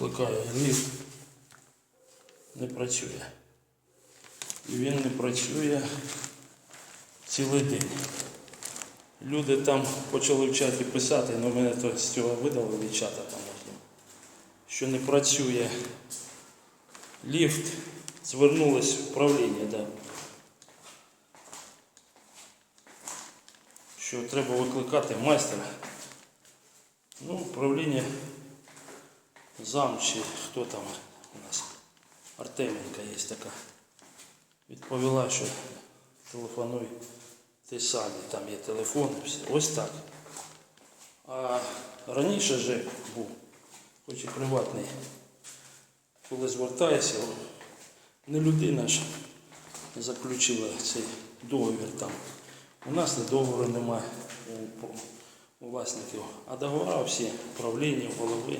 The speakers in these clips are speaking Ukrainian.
викликаю ліфт. Не працює. І він не працює цілий день. Люди там почали в чаті писати, але мене то з цього видалили чата там, що не працює ліфт, звернулось в управління, да. що треба викликати майстра. Ну, управління зам чи хто там у нас, Артеменка є така. Відповіла, що телефонуй ти самі, там є телефон, і все. Ось так. А раніше же був, хоч і приватний, коли звертаєшся, не людина ж заключила цей договір там. У нас не договору немає у, власників, а договори всі управління, голови.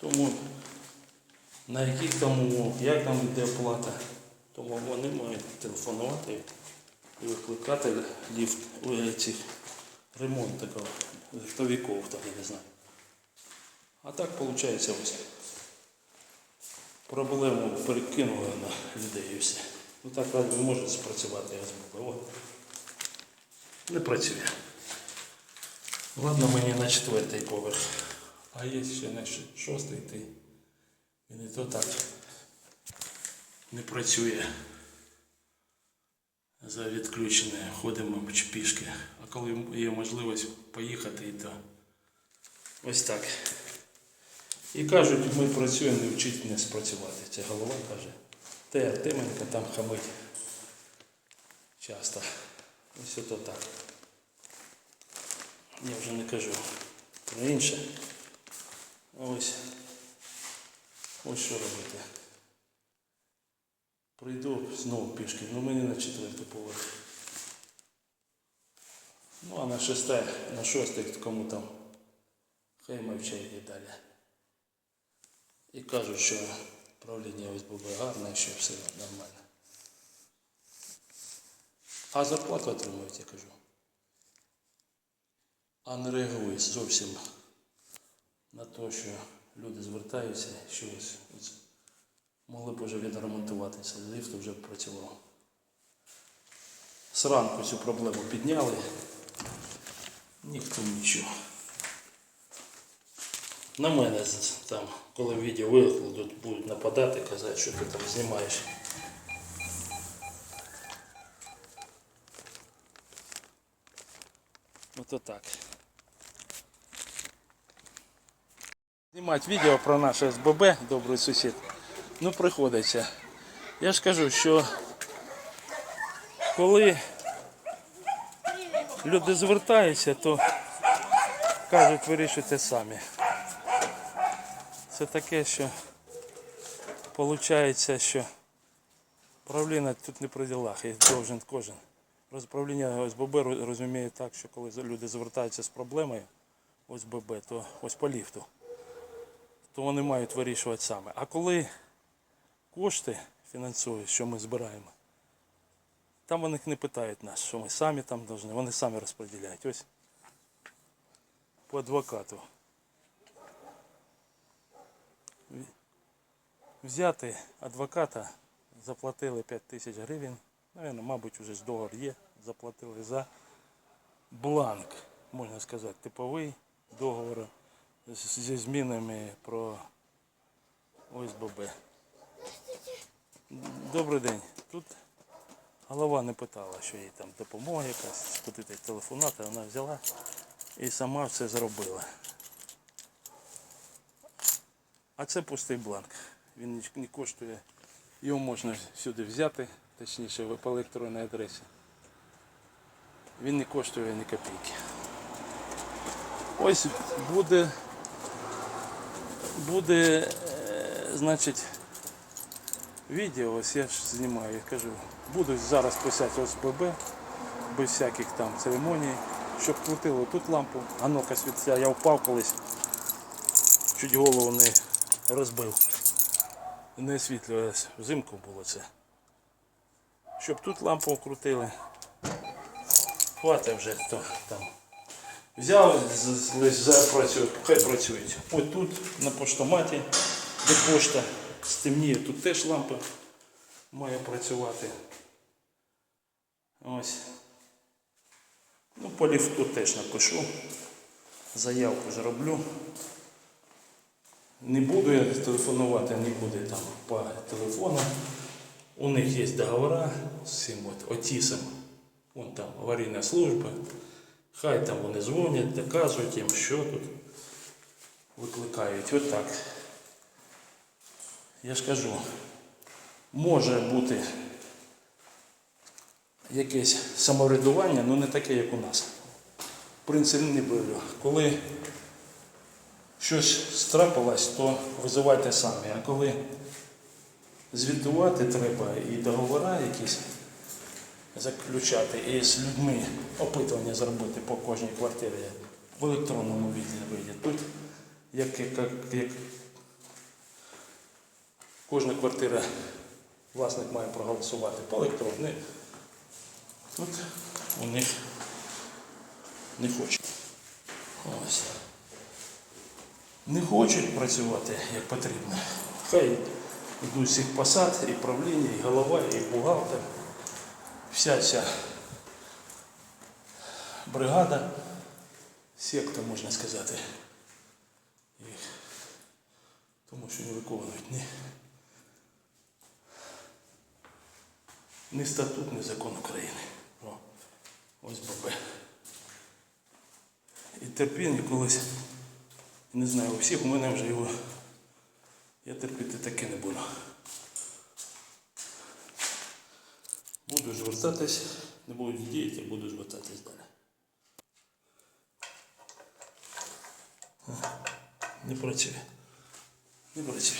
Тому на яких там умов, як там йде оплата, тому вони мають телефонувати і викликати ліфт у цих ремонт такого ліфтовиків, там, я не знаю. А так виходить ось. Проблему перекинули на людей все. Ну так разве може спрацювати СББ? От. Не працює. Ладно, мені на четвертий поверх. А є ще на шостий йти. І не то так не працює. За відключене ходимо пішки. А коли є можливість поїхати, і то ось так. І кажуть, ми працюємо, не вчить не спрацювати. Це голова каже. Те Артеменко там хамить часто. Ось ото так. Я вже не кажу про інше. Ось. Ось що робити. Прийду знову пішки, ну мені на четвертий поверх. Ну а на шесте, на шостий кому там хай мовчає і далі. І кажуть, що правління ОСББ гарне, що все нормально. А зарплату отримують, я кажу. А не реагують зовсім на те, що люди звертаються, що ось, ось могли б вже відремонтуватися, ліфт вже працював. Зранку цю проблему підняли, ніхто нічого. На мене там, коли відео викладуть, будуть нападати, казати, що ти там знімаєш. Ото так. Знімати відео про наше СББ, добрий сусід. Ну, приходиться. Я ж кажу, що коли люди звертаються, то кажуть, вирішуйте самі. Це таке, що виходить, що правління тут не при ділах, і должен кожен. Розправління ОСББ розуміє так, що коли люди звертаються з проблемою ОСББ, то ось по ліфту, то вони мають вирішувати саме. А коли кошти фінансують, що ми збираємо, там вони не питають нас, що ми самі там повинні, вони самі розподіляють. Ось по адвокату. Взяти адвоката, заплатили 5 тисяч гривень. Наверно, мабуть, вже ж договор є. Заплатили за бланк, можна сказати, типовий договор зі змінами про ОСББ. Добрий день. Тут голова не питала, що їй там допомога якась, куди телефонати, вона взяла і сама все зробила. А це пустий бланк. Він не коштує. Його можна сюди взяти, точніше по електронній адресі. Він не коштує ні копійки. Ось буде, буде, е, значить, відео, ось я ж знімаю, я кажу, буду зараз писати ОСББ, без всяких там церемоній, щоб крутило тут лампу, а ну-ка світця, я впав колись, чуть голову не розбив. Не освітлювалося, взимку було це. Щоб тут лампу крутили. Хватить вже то там Взяв, запрацюю, хай працюють. Ось тут на поштоматі, де пошта стемніє, тут теж лампа має працювати. Ось. Ну, по ліфту теж напишу. Заявку зроблю. Не буду я телефонувати, не буде там по телефону. У них є договора з цим от Отісом. Вон там аварійна служба. Хай там вони дзвонять, доказують їм, що тут викликають. Отак. Я ж кажу, може бути якесь самоврядування, але не таке, як у нас. Принцип не беру. Коли щось страпилось, то визивайте самі. А коли звітувати треба і договори якісь заключати, і з людьми опитування зробити по кожній квартирі в електронному віді вийде. Тут як, як, як кожна квартира власник має проголосувати по електронній. Тут у них не хочуть. Ось. Не хочуть працювати як потрібно. Хай йдуть всіх посад, і правління, і голова, і бухгалтер. Вся ця бригада, секта, можна сказати. Їх. Тому що не виконують ні, ні статут, ні закон України. О, ось ББ. І терпіння колись, не знаю, у всіх у мене вже його. Я терпіти таке не буду. Буду звертатись, не буду діяти, буду звертатись далі. А, Не працює. Не працює.